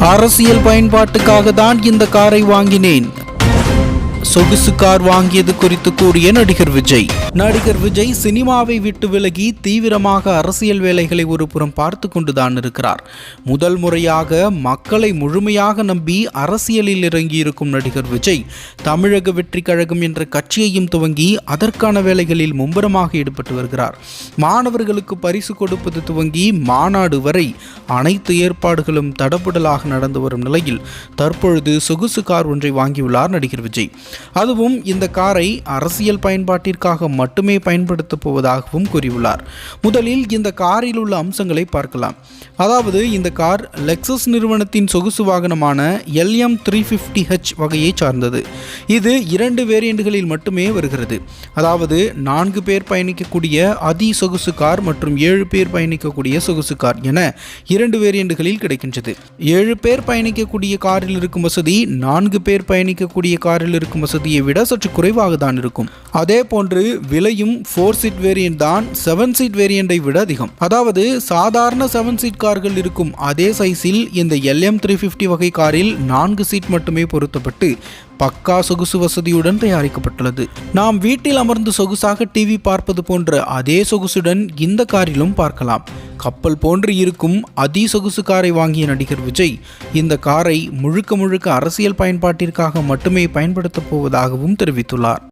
அரசியல் பயன்பாட்டுக்காக தான் இந்த காரை வாங்கினேன். சொகுசு கார் வாங்கியது குறித்து கூறிய நடிகர் விஜய். நடிகர் விஜய் சினிமாவை விட்டு விலகி தீவிரமாக அரசியல் வேலைகளை ஒரு புறம் பார்த்து கொண்டுதான் இருக்கிறார். முதல் முறையாக மக்களை முழுமையாக நம்பி அரசியலில் இறங்கியிருக்கும் நடிகர் விஜய் தமிழக வெற்றி கழகம் என்ற கட்சியையும் துவங்கி அதற்கான வேலைகளில் மும்பரமாக ஈடுபட்டு வருகிறார். மாணவர்களுக்கு பரிசு கொடுப்பது துவங்கி மாநாடு வரை அனைத்து ஏற்பாடுகளும் தடபுடலாக நடந்து வரும் நிலையில் தற்பொழுது சொகுசு கார் ஒன்றை வாங்கியுள்ளார் நடிகர் விஜய். அதுவும் இந்த காரை அரசியல் பயன்பாட்டிற்காக மட்டுமே பயன்படுத்தப் போவதாகவும் கூறியுள்ளார். முதலில் இந்த காரில் உள்ள அம்சங்களை பார்க்கலாம். அதாவது இந்த கார் லெக்சஸ் நிறுவனத்தின் சொகுசு வாகனமான எல்எம் த்ரீ ஃபிஃப்டி ஹெச் வகையை சார்ந்தது. இது இரண்டு வேரியண்ட்களில் மட்டுமே வருகிறது. அதாவது நான்கு பேர் பயணிக்கக்கூடிய அதி சொகுசு கார் மற்றும் ஏழு பேர் பயணிக்கக்கூடிய சொகுசு கார் என இரண்டு வேரியண்ட்களில் கிடைக்கின்றது. ஏழு பேர் பயணிக்கக்கூடிய காரில் இருக்கும் வசதி நான்கு பேர் பயணிக்கக்கூடிய காரில் இருக்கும் இருக்கும் வசதியை விட சற்று குறைவாக தான் இருக்கும். அதே போன்று விலையும் ஃபோர் சீட் வேரியன்ட் தான் செவன் சீட் வேரியண்டை விட அதிகம். அதாவது சாதாரண செவன் சீட் கார்கள் இருக்கும் அதே சைஸில் இந்த எல்எம் த்ரீ ஃபிஃப்டி வகை காரில் நான்கு சீட் மட்டுமே பொருத்தப்பட்டு பக்கா சொகுசு வசதியுடன் தயாரிக்கப்பட்டுள்ளது. நாம் வீட்டில் அமர்ந்து சொகுசாக டிவி பார்ப்பது போன்ற அதே சொகுசுடன் இந்த காரிலும் பார்க்கலாம். கப்பல் போன்று இருக்கும் அதி சொகுசு காரை வாங்கிய நடிகர் விஜய் இந்த காரை முழுக்க முழுக்க அரசியல் பயன்பாட்டிற்காக மட்டுமே பயன்படுத்தப் போவதாகவும் தெரிவித்துள்ளார்.